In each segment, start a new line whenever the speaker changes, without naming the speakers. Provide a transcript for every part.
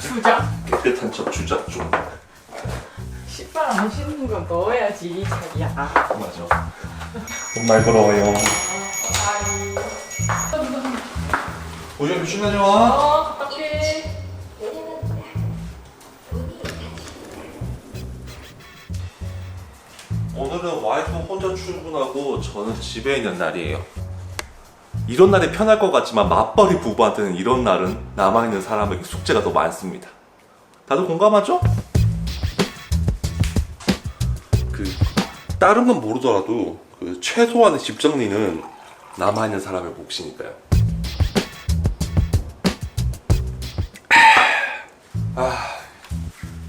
주작?
깨끗한 척 주작 좀
신발 안 신는 건 넣어야지 자기야.
맞아 정말 부러워요. 오전 조심 다녀와
어, 올게.
오늘은 와이프 혼자 출근하고 저는 집에 있는 날이에요. 이런 날이 편할 것 같지만 맞벌이 부부한테는 이런 날은 남아있는 사람에게 숙제가 더 많습니다. 다들 공감하죠? 그 다른 건 모르더라도 그 최소한의 집 정리는 남아있는 사람의 몫이니까요.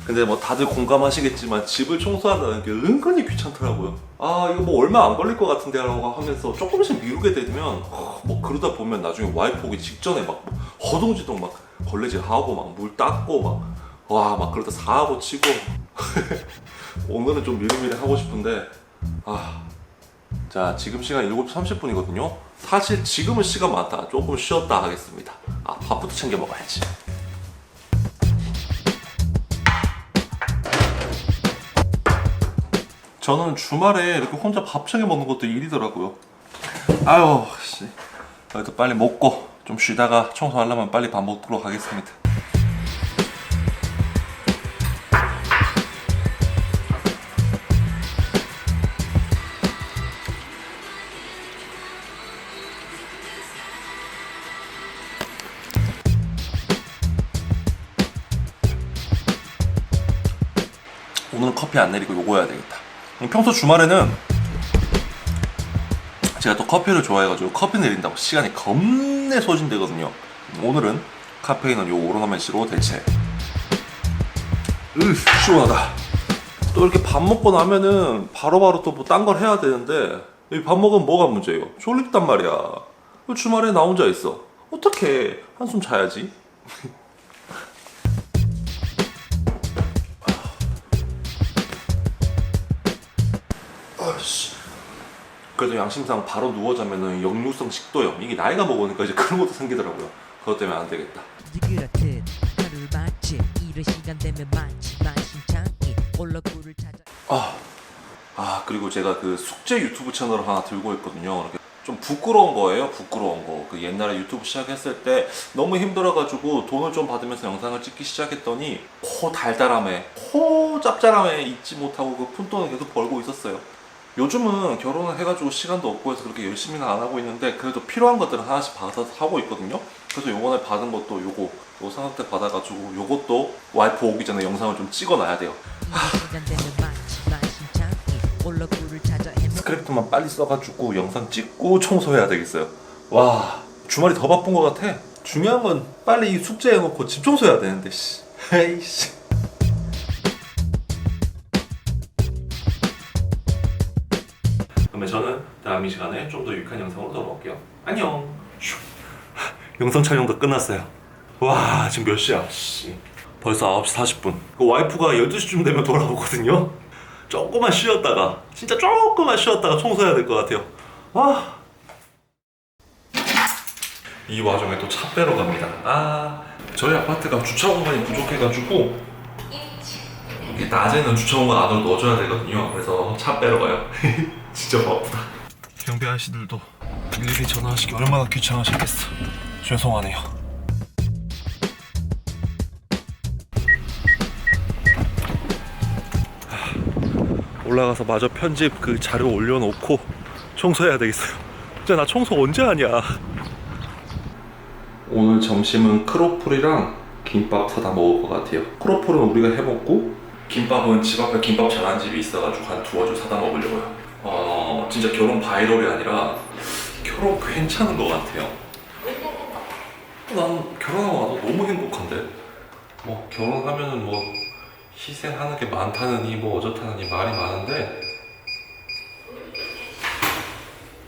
근데 뭐 다들 공감하시겠지만 집을 청소한다는 게 은근히 귀찮더라고요. 아 이거 뭐 얼마 안 걸릴 것 같은데 라고 하면서 조금씩 미루게 되면 어, 뭐 그러다 보면 나중에 와이프 오기 직전에 막 허둥지둥 막 걸레질 하고 막 물 닦고 막 와 막 그러다 사하고 치고 오늘은 좀 미리미리 하고 싶은데 아. 자 지금 시간 7시 30분이거든요. 사실 지금은 시간 많다. 조금 쉬었다 하겠습니다. 아 밥부터 챙겨 먹어야지. 저는 주말에 이렇게 혼자 밥 챙겨 먹는 것도 일이더라고요. 아유, 씨. 그래도 빨리 먹고 좀 쉬다가 청소하려면 빨리 밥 먹도록 하겠습니다. 오늘은 커피 안 내리고 요거 해야 되겠다. 평소 주말에는 제가 또 커피를 좋아해가지고 커피 내린다고 시간이 겁내 소진되거든요. 오늘은 카페인은 요 오로나멘시로 대체. 으 시원하다. 또 이렇게 밥 먹고 나면은 바로바로 또 뭐 딴 걸 해야 되는데 이 밥 먹으면 뭐가 문제예요? 졸립단 말이야. 주말에 나 혼자 있어. 어떻게 한숨 자야지? 그래도 양심상 바로 누워 자면은 역류성 식도염 이게 나이가 먹으니까 이제 그런 것도 생기더라고요. 그것 때문에 안 되겠다.
그렇듯 하루를 마치 이른 시간 되면 마치 만신창이 올라구를 찾아
아, 아 그리고 제가 그 숙제 유튜브 채널을 하나 들고 있거든요. 이렇게 좀 부끄러운 거예요. 부끄러운 거. 그 옛날에 유튜브 시작했을 때 너무 힘들어가지고 돈을 좀 받으면서 영상을 찍기 시작했더니 코 달달함에 코 짭짤함에 잊지 못하고 그 푼돈을 계속 벌고 있었어요. 요즘은 결혼을 해가지고 시간도 없고 해서 그렇게 열심히는 안 하고 있는데 그래도 필요한 것들은 하나씩 받아서 하고 있거든요. 그래서 요번에 받은 것도 요거 요 상한테 받아가지고 요것도 와이프 오기 전에 영상을 좀 찍어놔야 돼요. 스크립트만 빨리 써가지고 영상 찍고 청소해야 되겠어요. 와 주말이 더 바쁜 것 같아. 중요한 건 빨리 이 숙제 해놓고 집 청소해야 되는데 씨. 에이씨. 그러면 저는 다음 이 시간에 좀 더 유익한 영상으로 돌아올게요. 안녕. 슉. 영상 촬영도 끝났어요. 와 지금 몇 시야? 씨. 벌써 9시 40분. 그 와이프가 12시쯤 되면 돌아오거든요. 조금만 쉬었다가 진짜 조금만 쉬었다가 청소해야 될 것 같아요. 아. 이 와중에 또 차 빼러 갑니다. 아, 저희 아파트가 주차 공간이 부족해가지고 이게 낮에는 주차 공간 안으로 넣어줘야 되거든요. 그래서 차 빼러 가요. 진짜 바쁘다. 경비 아저씨들도 일일이 전화하시기 얼마나 귀찮으셨겠어. 죄송하네요. 올라가서 마저 편집 그 자료 올려놓고 청소해야 되겠어요. 진짜 나 청소 언제 하냐? 오늘 점심은 크로플이랑 김밥 사다 먹을 것 같아요. 크로플은 우리가 해 먹고 김밥은 집 앞에 김밥 잘하는 집이 있어가지고 한 두어 줄 사다 먹으려고요. 어, 진짜 결혼 바이럴이 아니라 결혼 괜찮은 것 같아요. 난 결혼하고 나서 너무 행복한데. 뭐 결혼하면은 뭐 희생하는 게 많다느니 뭐 어쩌다느니 말이 많은데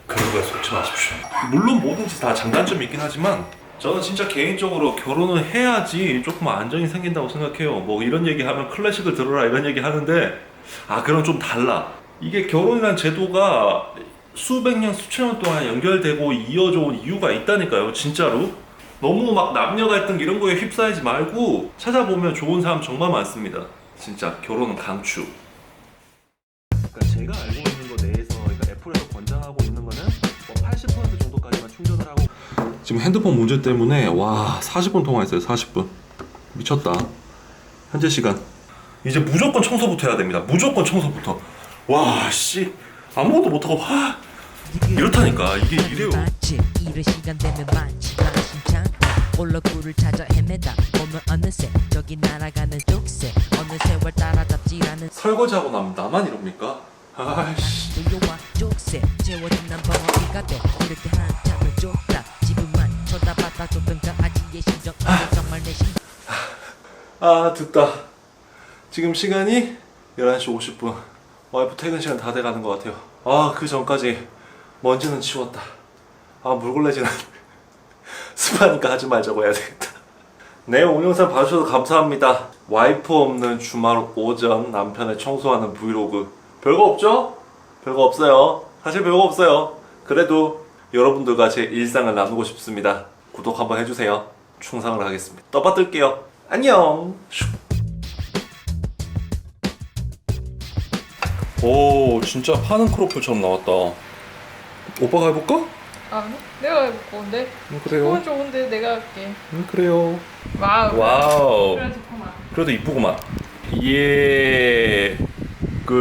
그런 거에 속지 마십시오. 물론 뭐든지 다 장단점이 있긴 하지만 저는 진짜 개인적으로 결혼을 해야지 조금 안정이 생긴다고 생각해요. 뭐 이런 얘기 하면 클래식을 들어라 이런 얘기 하는데 아 그럼 좀 달라. 이게 결혼이란 제도가 수백 년, 수천 년 동안 연결되고 이어져 온 이유가 있다니까요, 진짜로. 너무 막 남녀 갈등 이런 거에 휩싸이지 말고 찾아보면 좋은 사람 정말 많습니다. 진짜 결혼은 강추. 그러니까 제가 알고 있는 거 내에서 그러니까 애플에서 권장하고 있는 거는 뭐 80% 정도까지만 충전을 하고 지금 핸드폰 문제 때문에 와 40분 통화했어요 40분 미쳤다 현재 시간 이제 무조건 청소부터 해야 됩니다 무조건 청소부터 와 씨 아무것도 못하고 와 이렇다니까 이게 이래요
마치 이른 시간 되면 마신 올라 굴을 찾아 헤매다 보면 어느새 저기 날아가는 족새 어느 세월 따라 잡지 않은
설거지하고 나면 나만 이럽니까? 아이씨
요요와 족새 채워진 난 벙어리가 돼 이렇게 한참을 쫓다 지금만 쳐다봤다 쫓던 저 아지의 심정 이게 정말 내 심정
아 듣다 지금 시간이 11시 50분 와이프 퇴근 시간 다 돼가는 것 같아요. 아 그 전까지 먼지는 치웠다. 아 물걸레질은 습하니까 하지 말자고 해야 되겠다. 네 오늘 영상 봐주셔서 감사합니다. 와이프 없는 주말 오전 남편의 청소하는 브이로그. 별거 없죠? 별거 없어요. 사실 별거 없어요. 그래도 여러분들과 제 일상을 나누고 싶습니다. 구독 한번 해주세요. 충성을 하겠습니다. 떠받들게요. 안녕 오 진짜 파는 크로플처럼 나왔다. 오빠가 해볼까?
아니 내가 해볼 건데?
음,
그건 좋은데 내가 할게.
음, 그래요.
와우.
와우.
그래 좋구만
그래도 이쁘구만. 예. 굿.